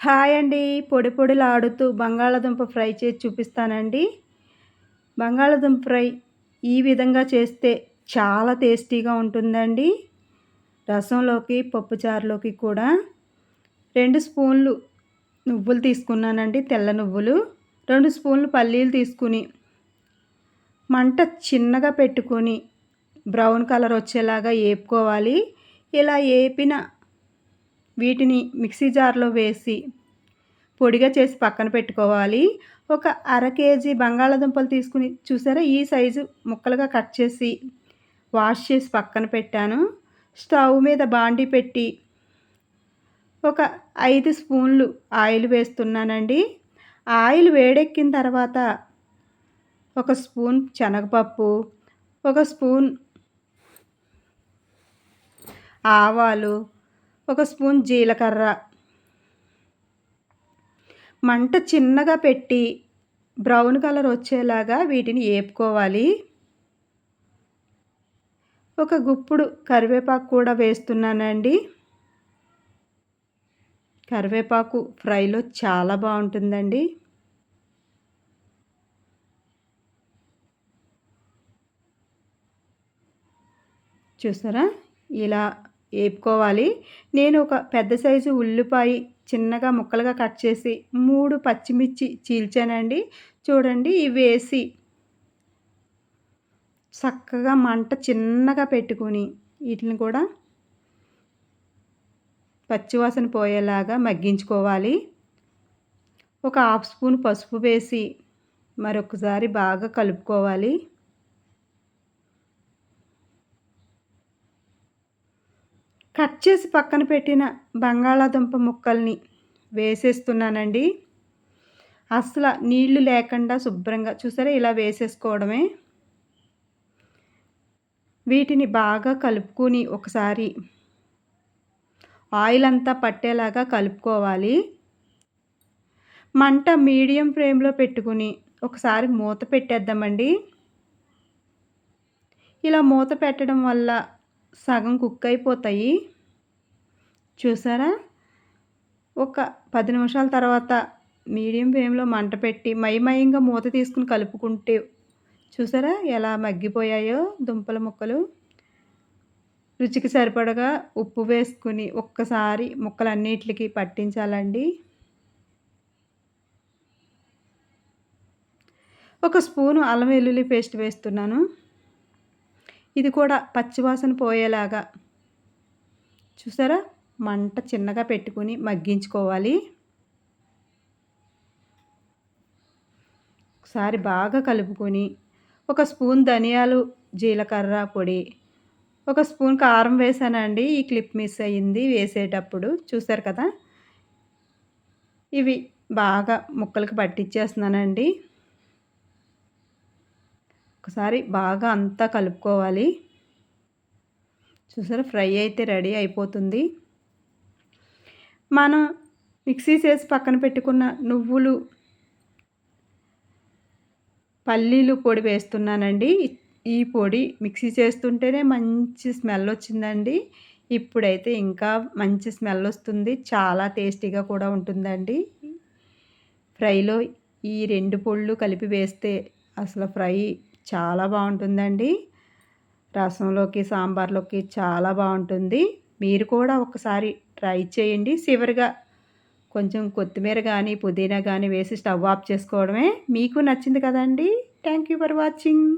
Hi అండి. పొడి పొడిలాడుతూ బంగాళాదుంప ఫ్రై చేసి చూపిస్తానండి. బంగాళాదుంప ఫ్రై ఈ విధంగా చేస్తే చాలా టేస్టీగా ఉంటుందండి. రసంలోకి పప్పుచారులోకి కూడా రెండు స్పూన్లు నువ్వులు తీసుకున్నానండి తెల్ల నువ్వులు. రెండు స్పూన్లు పల్లీలు తీసుకుని మంట చిన్నగా పెట్టుకొని బ్రౌన్ కలర్ వచ్చేలాగా వేపుకోవాలి ఇలా వేపిన వీటిని మిక్సీ జార్లో వేసి పొడిగా చేసి పక్కన పెట్టుకోవాలి. ఒక అర కేజీ బంగాళాదుంపలు తీసుకుని చూసారా? ఈ సైజు ముక్కలుగా కట్ చేసి వాష్ చేసి పక్కన పెట్టాను. స్టవ్ మీద బాండి పెట్టి ఒక ఐదు స్పూన్లు ఆయిల్ వేస్తున్నానండి. ఆయిల్ వేడెక్కిన తర్వాత ఒక స్పూన్ శనగపప్పు ఒక స్పూన్ ఆవాలు ఒక స్పూన్ జీలకర్ర. మంట చిన్నగా పెట్టి బ్రౌన్ కలర్ వచ్చేలాగా వీటిని వేపుకోవాలి ఒక గుప్పుడు కరివేపాకు కూడా వేస్తున్నానండి. కరివేపాకు ఫ్రైలో చాలా బాగుంటుందండి. చూసారా? ఇలా వేపుకోవాలి. నేను ఒక పెద్ద సైజు ఉల్లిపాయ చిన్నగా ముక్కలుగా కట్ చేసి మూడు పచ్చిమిర్చి చీల్చానండి. చూడండి ఇవి వేసి చక్కగా మంట చిన్నగా పెట్టుకొని వీటిని కూడా పచ్చివాసన పోయేలాగా మగ్గించుకోవాలి. ఒక హాఫ్ స్పూన్ పసుపు వేసి మరొకసారి బాగా కలుపుకోవాలి. కట్ చేసి పక్కన పెట్టిన బంగాళాదుంప ముక్కల్ని వేసేస్తున్నానండి. అసలు నీళ్ళు లేకుండా శుభ్రంగా చూసారా? ఇలా వేసేసుకోవడమే. వీటిని బాగా కలుపుకొని ఒకసారి ఆయిల్ అంతా పట్టేలాగా కలుపుకోవాలి. మంట మీడియం ఫ్లేమ్లో పెట్టుకుని ఒకసారి మూత పెట్టేద్దామండి. ఇలా మూత పెట్టడం వల్ల సగం కుక్ అయిపోతాయి చూసారా? ఒక పది నిమిషాల తర్వాత మీడియం ఫ్లేమ్లో మంట పెట్టి మయమయంగా మూత తీసుకుని కలుపుకుంటే చూసారా ఎలా మగ్గిపోయాయో దుంపల ముక్కలు? రుచికి సరిపడగా ఉప్పు వేసుకుని ఒక్కసారి ముక్కలన్నిటికి పట్టించాలండి. ఒక స్పూను అల్లం వెల్లుల్లి పేస్ట్ వేస్తున్నాను. ఇది కూడా పచ్చివాసన పోయేలాగా. చూసారా? మంట చిన్నగా పెట్టుకుని మగ్గించుకోవాలి. ఒకసారి బాగా కలుపుకొని ఒక స్పూన్ ధనియాలు జీలకర్ర పొడి ఒక స్పూన్ కారం వేసానండి. ఈ క్లిప్ మిస్ అయ్యింది వేసేటప్పుడు. చూసారు కదా? ఇవి బాగా ముక్కలకి పట్టించేస్తున్నానండి ఒకసారి బాగా అంతా కలుపుకోవాలి. చూసారా ఫ్రై అయితే రెడీ అయిపోతుంది. మనం మిక్సీ చేసి పక్కన పెట్టుకున్న నువ్వులు పల్లీలు పొడి వేస్తున్నానండి. ఈ పొడి మిక్సీ చేస్తుంటేనే మంచి స్మెల్ వచ్చిందండి. ఇప్పుడైతే ఇంకా మంచి స్మెల్ వస్తుంది. చాలా టేస్టీగా కూడా ఉంటుందండి. ఫ్రైలో ఈ రెండు పొళ్ళు కలిపి వేస్తే అసలు ఫ్రై చాలా బాగుంటుందండి. రసంలోకి సాంబార్లోకి చాలా బాగుంటుంది. మీరు కూడా ఒకసారి ట్రై చేయండి. చివరిగా కొంచెం కొత్తిమీర కానీ పుదీనా కానీ వేసి స్టవ్ ఆఫ్ చేసుకోవడమే మీకు నచ్చింది కదండి. Thank you for watching.